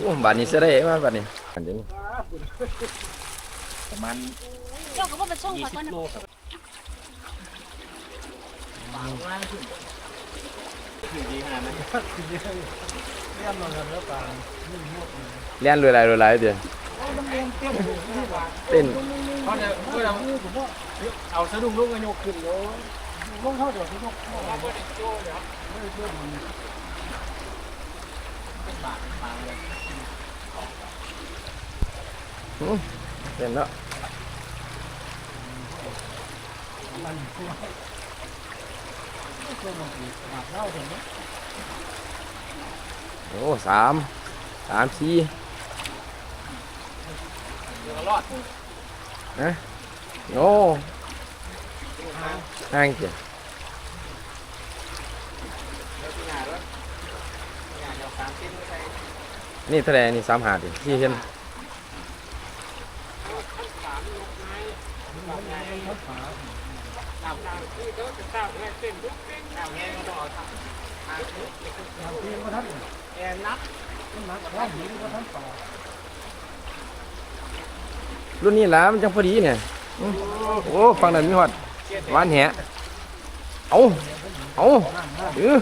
โอ้บาดนี้เสียได้ว่าบาดนี้อันนี้ประมาณเจ้าก็บ่ไปส่งยี่ข่อยสิบนโลครับถึงดีขนาดนั้นเลี้ยนรวยหลายรวยหลายเดียวเต้นเขาจะเพื่อเอาสะดุ้งลูกกันยกขึ้นโลเต้นแล้วโอ้สามสามสี่รอดนะโอ้ห่างเจ้ะงานแล้วงานเราสามเส้นไม่ใช่ นี่ทะเลนี่สามหาดที่เห็นรุ่นนี้แล้วมันจังพอดีเนี่ย โอ้ฟังนั้นมีหอดวานแหะเอาเอาเออ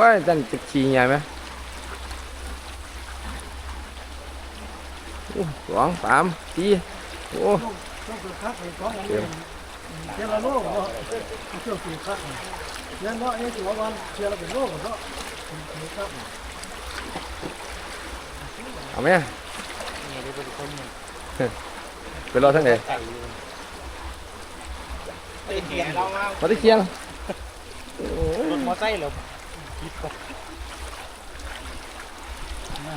ว้ายจันจะขี่ใหญ่ไหมโอ้สองสามสี่โอ้เต็มเชียร์ละโลกเนาะเชื่อสีคักเชียร์เนาะเอ้ตัววันเชียร์ละเป็นโลกเนาะสีคักเอาไหมเนี่ยที่เป็นคนไปรอทั้งไหนใส่ไปเขียนเรา มามา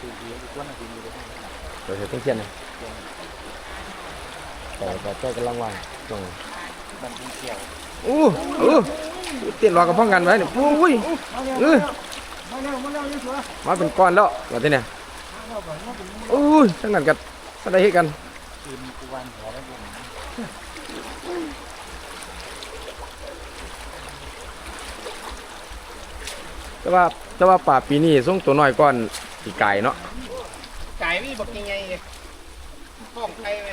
ที่เคียงรถมอไซค์เหรอเดี๋ยวเดี๋ยวต้องเคียงนะแต่แต่เจ้ากำลังวางตรงมันเป็นเขียวอู้อู้เตียนรอกับพ้องกันไว้เนี่ยอุ้ยเออมาแล้วมาแล้วยี่สัวมาเป็นก้อนแล้วว่าที่เนี่ยอุ้ยทั้งนั้นกันสได้เฮ็ดกัน คืนกูวันหัวแล้วผมแต่ว่าแต่ว่าป่าปีนี้ส่งตัวน้อยก้อนปีไก่เนาะไก่ไม่บอกยังไงห้องไก่ไหม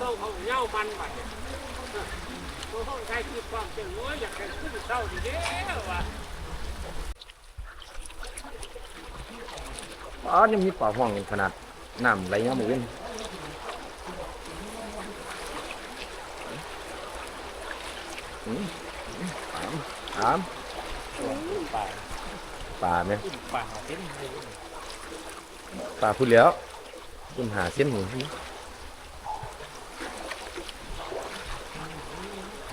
ต้องเขาเย้ามันบัดเนี่ยตัวห้องใครคือความเป็นน้อยอยากจะขึ้นเศร้าดีเด้อว่ะ อ๋อยังมีป่าห้องขนาดน้ำไหลเงี้ยมือนอืมสามสามป่าป่าไหมป่าหาเส้นเลยป่าพูดแล้วคุณหาเส้นหมู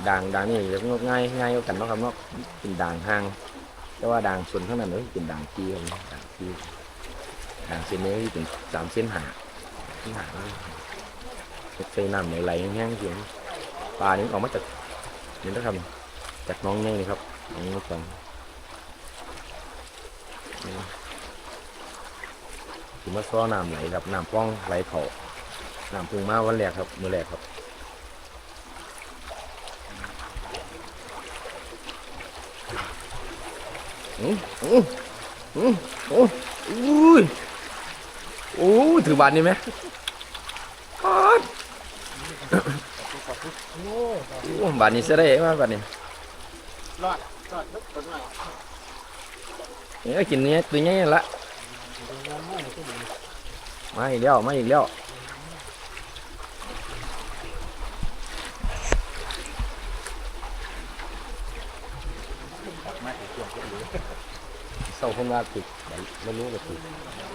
ด่างด่างนี่จะง่ายง่ายกันเนาะครับเนาะเป็นด่างห่าง แต่ว่าด่างส่วนข้างนั้นเลยเป็นด่างจีครับด่างจี ด่างเส้นนี้เป็นสามเส้นหาเส้นหาเลยใส่น้ำไหลๆแห้งๆเสียงปลานี้ออกมาจากนี่นะครับจากน้องนี่นี่ครับน้องนกตังถือว่าซ้อน้ำไหลครับน้ำป้องไหลเขาน้ำพึ่งมาวันแรกครับมือแรกครับอืมอืมอืมโอ้อุ้ย โอ้ยถือบานนี่ไหมอ๊าดโอ้บานนี้เสียได้ว่าบานนี้รอดรอดลุกคนหน่อยเนี่ยกินเนี้ยตัวเนี้ยละมาอีกแล้วมาอีกแล้วมาถึงช่วงก็ดีเศร้าคนว่าติดไม่รู้ก็ติดอืมใช่น้ำมันน้ำมันผมว่ามันมันไปถึงมาอืมมันเศร้ามันอะไรแห้งอะไรกัน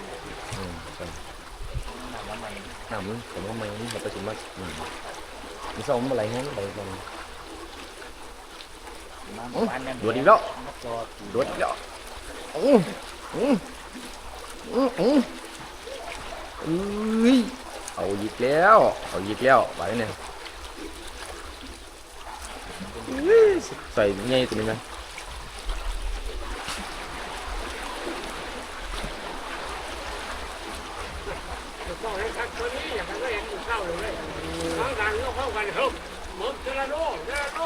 โด ดอีกแล้วจอดโดดอีกแล้วอืมอืมอืมอืมเอ้ยเอาอีกแล้ว เอาอีกแล้วไปเนี่ยอืใส่ใหญ่ตัวนี้ไห มต้องให้ทักตัวนี้อย่างนั้นก็เห็นอยู่เข้าเลยเลยบางการก็เข้ากันเฮ้ยหมดเจระโลเจระโล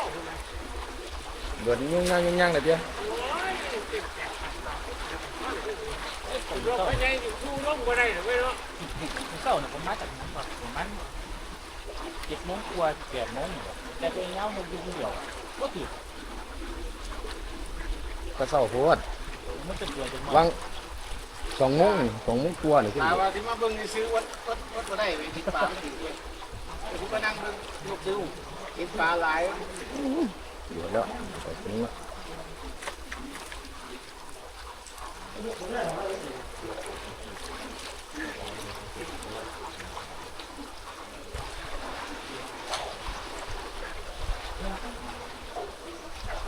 เดือดยุ่งย่างยุ่งย่างเลยเตี้ยโอ้ยเจ็บแสบเราไปยังดูลงก็ได้หรือไม่เนาะเศร้าเนี่ยผมมาจากนั้นแบบประมาณเจ็ดโมงกว่าแปดโมงนี่แหละแต่ตัวเงามันยู่เดียวก็ถือก็เศร้าโพดมันเป็นตัวจังวาง สองโมงนี่สองโมงกว่านี่ขึ้นตาว่าที่มาเบิ่งซื้อวัดวัดวัดบ่ได้ไปกินปลาไม่ถึงเลยแต่ผมก็นั่งเบิ่งลูกซื้อกินปลาหลายเดือดแล้วเอาตรงนี้มา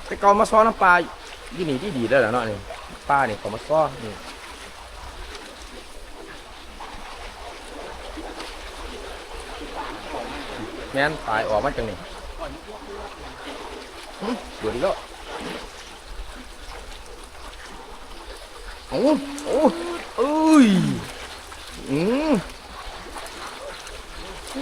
ไปเกามาซ้อนน้ำปลายี่นี่ที่ดีแล้วล่ะเนาะนี่ปลาเนี่ยเขามาซ้อนี่แม่นตายออกมาจังนี่เดือดอีแล้วโอ้โอ้เอ้ยอืมโอ้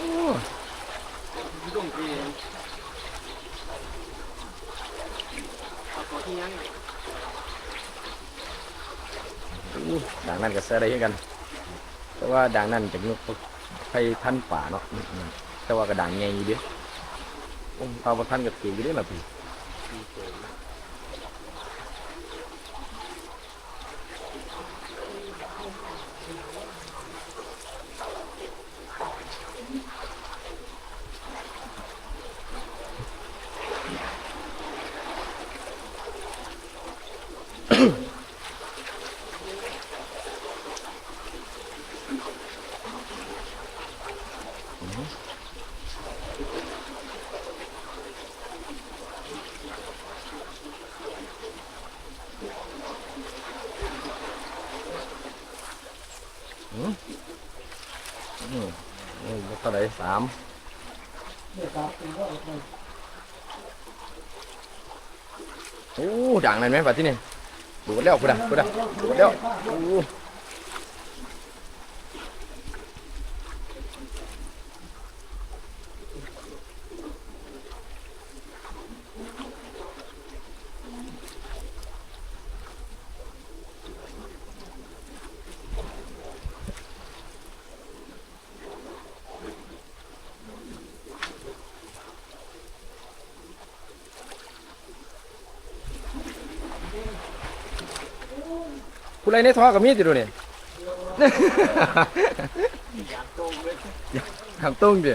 ด่างนั่นก็เสียได้เหมือนกัน แต่ว่าด่างนั่นจะนกไปท่านป่าเนาะ แต่ว่ากระด่างใหญ่อยู่เด้โอ้เอามาท่านกับตีอยู่เด้ล่ะพี่ อืมอืมเท่าไหร่ สามเนี่ยครับเป็นว่าเอาไปโอ้ด่างนั่นไหมแบบที่นี่ดูดแล้วกูด่ะกูด่ะดูดแล้วโอ้ ผู้ไรในท้อกับมีดอยู่ดูเนี่ยอยากโตเลยทำตุ้งดิ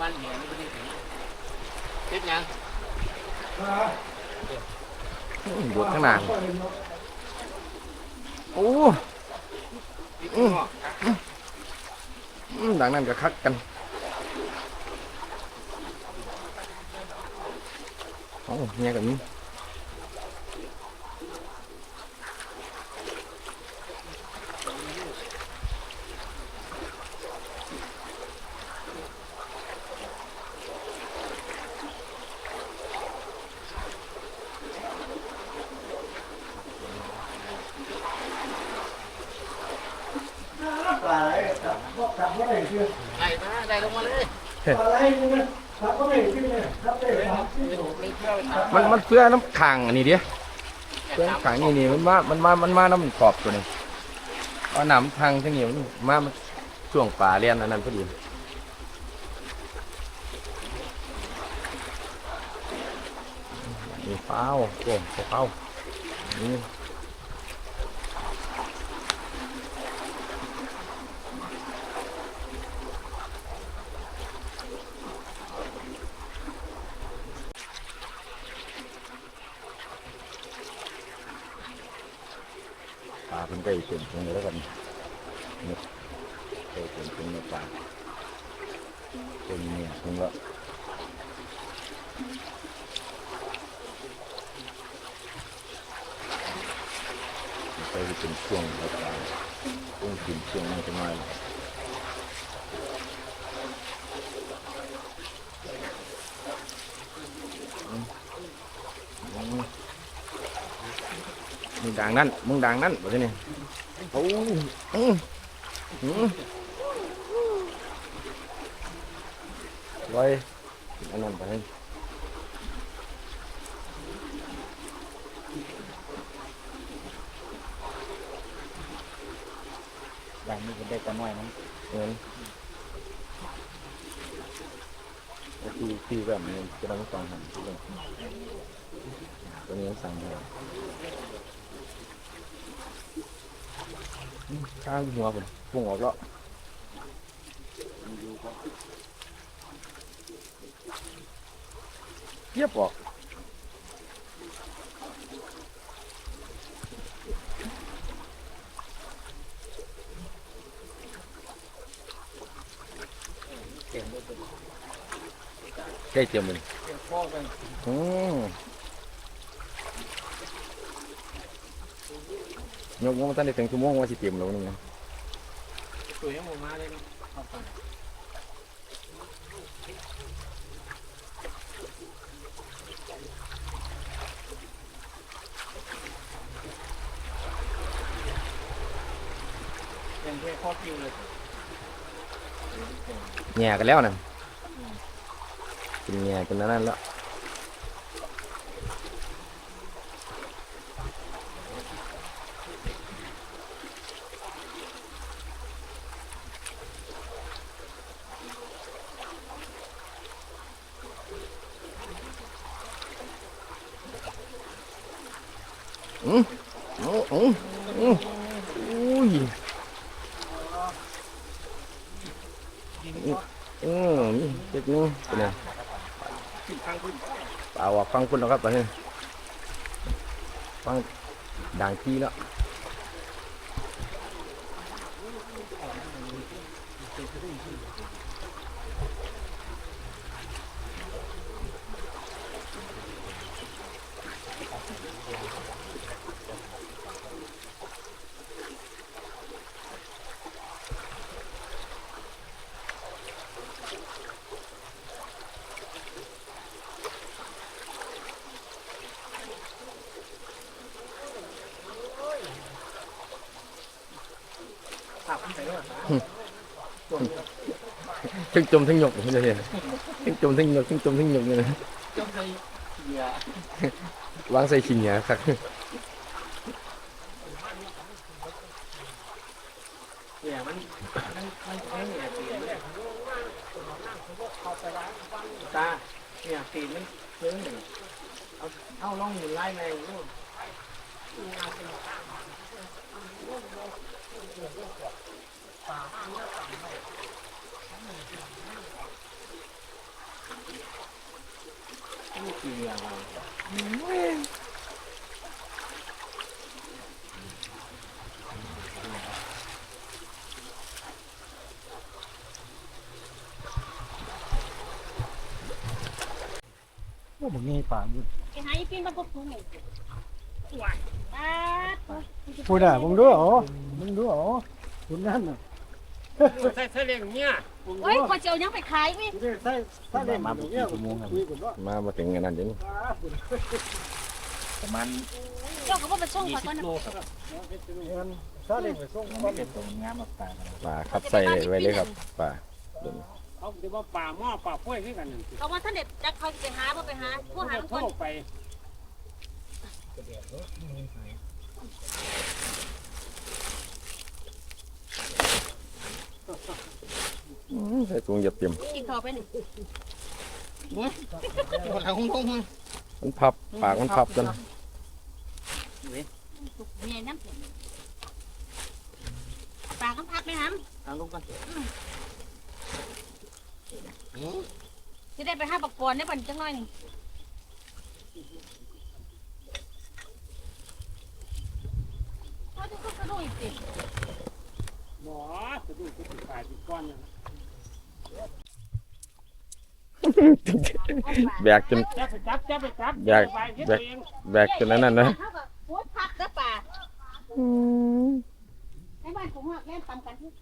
มันเหี่ยวไม่ได้ถึงเฮ็ดยังดูดข้างหน้าโอ้อืมอืมด่างนั่นก็คักกัน โอ้เนี่ยกับนี้ มันมันเพื่อน้ำขังอันนี้เดียเพื่อน้ำขังนี่นี่มันมามันมามันมาน้ำขอบตัวนี้เอาหนำทางทั้งนี้มันมามันช่วงป่าเรียนอันนั้นพอดีนี่เฝ้าโอ้เฝ้านี่ พิ่นได้เต็มตรงนี้แล้วกันนี่ได้เต็มตรงนี้ปลาเต็มเนี่ยตรงละไปเป็นช่วงแล้วปลาตรงท กินช่วงนี้จะน้อยอืมอืมมึงดังนั่นมึงดังนั่นบอกที่นี่ โอ้ยอืมอืมไว้อันนั้นไปให้อย่างนี้ก็ได้แต่น้อยนะเงินที่ที่แบบนี้จะต้องฟังหันที่แบบตัวนี้สั่งให้อืม ข้างหัวผมพุ่งออกแล้วเยียบออกใกล้เตรียมมันเดี๋ยวพ่อไปอืม ยกมันตั้งแต่ถึงชั่วโมงว่าสิเตรียมลงนี่นะตัวยังหมูมาเลยเนาะเอาไปยังแค่ข้อคิวเลยแง่กันแล้วนะกินแง่กันนั่นแล้ว อืมอืมอืมอืมอุ้ยอืมนี่เด็กนึงเป็นไงเปล่าอะฟังคุณแล้วครับตอนนี้ฟังด่างขี้แล้ว ทั้งจมทั้งหยกเลยเนี่ยทั้งจมทั้งหยกทั้งจมทั้งหยกเลยนะจงใจเหยื่อวางใส่ขี้เหนียวครับเหยื่อมันมันมันแข็งเนี่ยตีนเนี่ยตาเนี่ยตีนมันเชื้อหนึ่งเอาเอาล่องหมุนไล่ในนู่นนี่คืออะไร โอ้บ่งี้ป่านอยู่ไหาอีปิ้นมาพบคุณหนึ่ พูดได้มึงดูอ๋อมึงดูอ๋อคุณนั่นน่ะใส่เสลียงเนี่ยโอ้ยคนจะเอายังไปขายวิกูได้ใส่ใส่เล่นอยู่เนี่ยคุยกันว่ามามาถึงอันนั้นเดี๋ยวประมาณเจ้าก็ว่าไปส่งยี่ก่อนสิบก่อนนะโลครับใส่เล่นไปส่งมันเป็นตรงงามปลาป่าครับใส่ไว้เลยครับป่าเขาจะว่าป่าหม้อป่าพ้วยขึ้นกันหนั่นเขาว่าท่านเด็ดจะเขาไปหาเพื่อไปหาผู้หาคนไป ใส่ถุงเหยับเตรียมกินข้าวไปหนึ่งคนละหุ้งหุ้งมันพับปากมันพับกันเมียน้ำปลาคำพักไหมฮัมเอาลูกกันจะได้ไปหาปักปอนได้ปันจังหน่อยนี่เขาจะก็กระโดดอีกสิหมอจะดูจะติดขายติดก้อนนะแบกจนจับไปจับจับไปจับอยากไปเฮ็ดเองแบกจนนั้นน่ะนะเขาแบบโคตรพักนะป่าในบ้านผมหักเล่นตำกันทุก